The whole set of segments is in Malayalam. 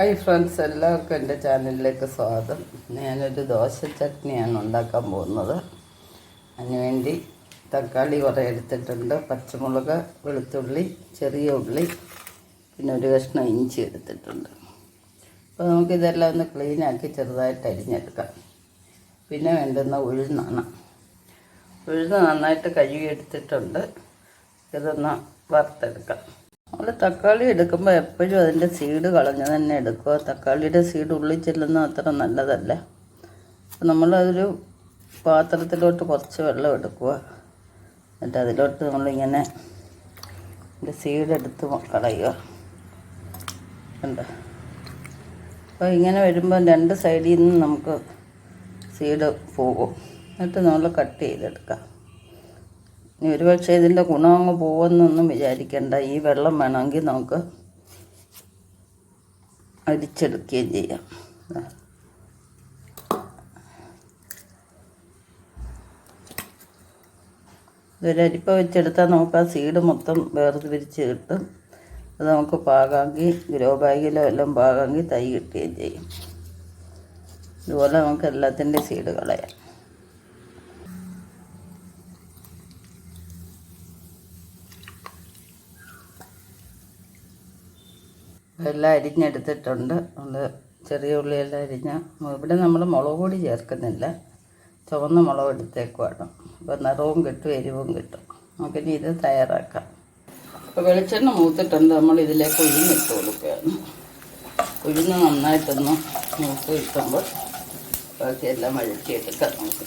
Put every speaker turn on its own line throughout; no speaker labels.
ഹായ് ഫ്രണ്ട്സ് എല്ലാവർക്കും എന്റെ ചാനലിലേക്ക് സ്വാഗതം. ഞാനൊരു ദോശ ചട്നിയാണ് ഉണ്ടാക്കാൻ പോകുന്നത്. അതിനുവേണ്ടി തക്കാളി കുറേ എടുത്തിട്ടുണ്ട് പച്ചമുളക് വെളുത്തുള്ളി ചെറിയ ഉള്ളി പിന്നെ ഒരു കഷ്ണം ഇഞ്ചി എടുത്തിട്ടുണ്ട്. അപ്പോൾ നമുക്കിതെല്ലാം ഒന്ന് ക്ലീനാക്കി ചെറുതായിട്ട് അരിഞ്ഞെടുക്കാം. പിന്നെ വേണ്ടുന്ന ഉഴുന്നാണ്. ഉഴുന്ന് നന്നായിട്ട് കഴുകി എടുത്തിട്ടുണ്ട്. ഇതൊന്ന് വറുത്തെടുക്കാം. നമ്മൾ തക്കാളി എടുക്കുമ്പോൾ എപ്പോഴും അതിന്റെ സീഡ് കളഞ്ഞ് തന്നെ എടുക്കുക തക്കാളിയുടെ സീഡ് ഉള്ളിൽ ചെല്ലുന്ന അത്ര നല്ലതല്ല. നമ്മളതൊരു പാത്രത്തിലോട്ട് കുറച്ച് വെള്ളം എടുക്കുക എന്നിട്ട് അതിലോട്ട് നമ്മളിങ്ങനെ അതിന്റെ സീഡ് എടുത്ത് കളയുക ഉണ്ട് അപ്പോൾ ഇങ്ങനെ വരുമ്പോൾ രണ്ട് സൈഡിൽ നിന്ന് നമുക്ക് സീഡ് പോകും. എന്നിട്ട് നമ്മൾ കട്ട് ചെയ്തെടുക്കാം. ഇനി ഒരു പക്ഷേ ഇതിന്റെ ഗുണം അങ്ങ് പോകുമെന്നൊന്നും വിചാരിക്കേണ്ട. ഈ വെള്ളം വേണമെങ്കിൽ നമുക്ക് അരിച്ചെടുക്കുകയും ചെയ്യാം. ദാ. ഇതൊരു അരിപ്പ വെച്ചെടുത്താൽ നമുക്ക് ആ സീഡ് മൊത്തം വേർതിരിച്ച് കിട്ടും. അത് നമുക്ക് പാകാങ്കി ഗ്രോ ബാഗിലോ എല്ലാം പാകാങ്കി തൈ കിട്ടുകയും ചെയ്യും. ഇതുപോലെ നമുക്ക് എല്ലാത്തിന്റെ സീഡ് കളയാം. എല്ലാം അരിഞ്ഞെടുത്തിട്ടുണ്ട്. ഒന്ന് ചെറിയ ഉള്ളിയെല്ലാം അരിഞ്ഞ. ഇവിടെ നമ്മൾ മുളക് പൊടി ചേർക്കുന്നില്ല. ചുവന്ന മുളക് എടുത്തേക്കുവാണ്. അപ്പോൾ നിറവും കിട്ടും എരിവും കിട്ടും. നമുക്കിനി ഇത് തയ്യാറാക്കാം. അപ്പോൾ വെളിച്ചെണ്ണ മൂത്തിട്ടുണ്ട്. നമ്മൾ ഇതിലേക്ക് ഉഴുന്നിട്ട് കൊടുക്കുകയാണ്. ഉഴുന്ന് നന്നായിട്ടൊന്ന് മൂത്ത് കിട്ടുമ്പോൾ ബാക്കിയെല്ലാം വഴറ്റിയെടുക്കാം നമുക്ക്.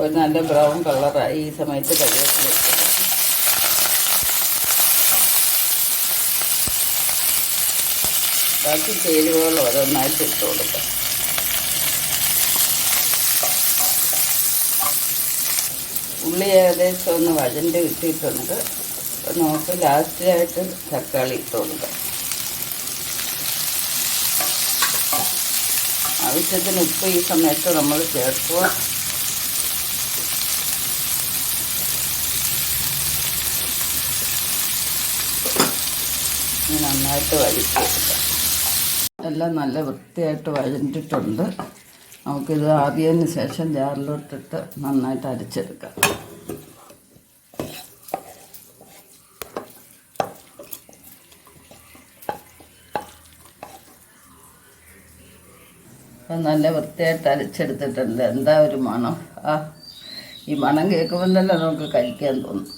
ഒരു നല്ല ബ്രൗൺ കളറായി ഈ സമയത്ത് കരിവേപ്പില ഇട്ടു. ബാക്കി ചേരുവകൾ ഓരോന്നായിട്ട് ഇട്ട് കൊടുക്കാം. ഉള്ളി ഏകദേശം ഒന്ന് വഴണ്ട് കിട്ടിയിട്ടുണ്ട്. നമുക്ക് ലാസ്റ്റിലായിട്ട് തക്കാളി ഇട്ട് കൊടുക്കാം. ആവശ്യത്തിന് ഉപ്പ് ഈ സമയത്ത് നമ്മൾ ചേർക്കുക. ഇനി നന്നായിട്ട് വഴിച്ചെടുക്കാം എല്ലാം നല്ല വൃത്തിയായിട്ട് വഴിഞ്ഞിട്ടുണ്ട്. നമുക്കിത് ആദ്യത്തിന് ശേഷം ജാറിലോട്ടിട്ട് നന്നായിട്ട് അരച്ചെടുക്കാം. അപ്പം നല്ല വൃത്തിയായിട്ട് അരച്ചെടുത്തിട്ടുണ്ട്. എന്താ ഒരു മണം? ആ ഈ മണം കേൾക്കുമ്പോൾ തന്നെ നമുക്ക് കഴിക്കാൻ തോന്നും.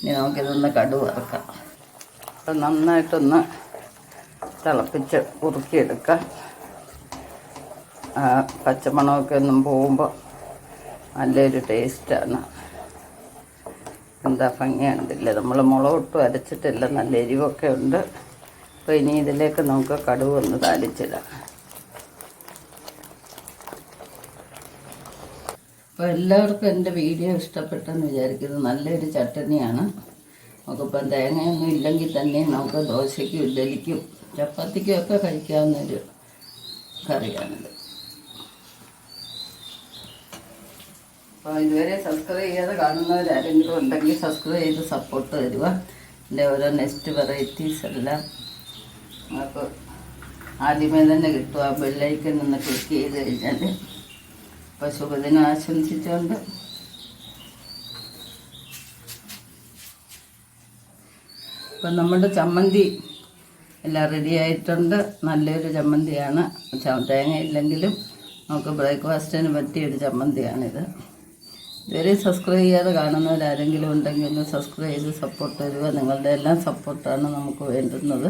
ഇനി നമുക്കിതൊന്ന് കടുവ് ഇറക്കാം അപ്പം നന്നായിട്ടൊന്ന് തിളപ്പിച്ച് കുറുക്കിയെടുക്കാം പച്ചമണമൊക്കെ ഒന്നും പോകുമ്പോൾ നല്ലൊരു ടേസ്റ്റാണ്. എന്താ ഭംഗിയാണിതില്ല നമ്മൾ മുളകൊട്ടും അരച്ചിട്ടില്ല നല്ല എരിവൊക്കെ ഉണ്ട്. അപ്പോൾ ഇനി ഇതിലേക്ക് നമുക്ക് കടുവ് ഒന്ന് താലിച്ചിടാം അപ്പോൾ എല്ലാവർക്കും എന്റെ വീഡിയോ ഇഷ്ടപ്പെട്ടെന്ന് വിചാരിക്കുന്നത് നല്ലൊരു ചട്ടണിയാണ്. നമുക്കിപ്പം തേങ്ങയൊന്നും ഇല്ലെങ്കിൽ തന്നെ നമുക്ക് ദോശയ്ക്കും ഇഡ്ഡലിക്കും ചപ്പാത്തിക്കും ഒക്കെ കഴിക്കാവുന്നൊരു കറിയാണിത്. അപ്പോൾ ഇതുവരെ സബ്സ്ക്രൈബ് ചെയ്യാതെ കാണുന്നവരാരെങ്കിലും ഉണ്ടെങ്കിൽ സബ്സ്ക്രൈബ് ചെയ്ത് സപ്പോർട്ട് തരുക. എന്റെ ഓരോ നെക്സ്റ്റ് വെറൈറ്റീസ് എല്ലാം നമുക്ക് ആദ്യമേ തന്നെ കിട്ടും. ആ ബെല്ലൈക്കൻ ഒന്ന് ക്ലിക്ക് ചെയ്ത് കഴിഞ്ഞാൽ അപ്പോൾ ശുഭദിനം ആശംസിച്ചുകൊണ്ട് ഇപ്പം നമ്മുടെ ചമ്മന്തി എല്ലാം റെഡി ആയിട്ടുണ്ട്. നല്ലൊരു ചമ്മന്തിയാണ്. തേങ്ങ ഇല്ലെങ്കിലും നമുക്ക് ബ്രേക്ക്ഫാസ്റ്റിന് പറ്റിയൊരു ചമ്മന്തിയാണിത്. ഇതുവരെ സബ്സ്ക്രൈബ് ചെയ്യാതെ കാണുന്നവരാരെങ്കിലും ഉണ്ടെങ്കിൽ ഒന്ന് സബ്സ്ക്രൈബ് ചെയ്ത് സപ്പോർട്ട് തരിക. നിങ്ങളുടെ എല്ലാം സപ്പോർട്ടാണ് നമുക്ക് വേണ്ടുന്നത്.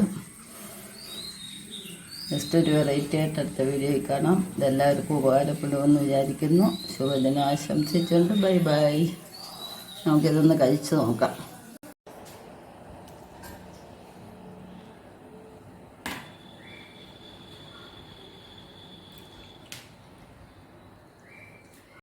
ജസ്റ്റ് ഒരു വെറൈറ്റി ആയിട്ട് അടുത്ത വീഡിയോയിൽ കാണാം. ഇതെല്ലാവർക്കും ഉപകാരപ്പെടുമെന്ന് വിചാരിക്കുന്നു. ശുഭദിനം ആശംസിച്ചുകൊണ്ട് ബൈ ബൈ നമുക്കിതൊന്ന് കഴിച്ചു നോക്കാം.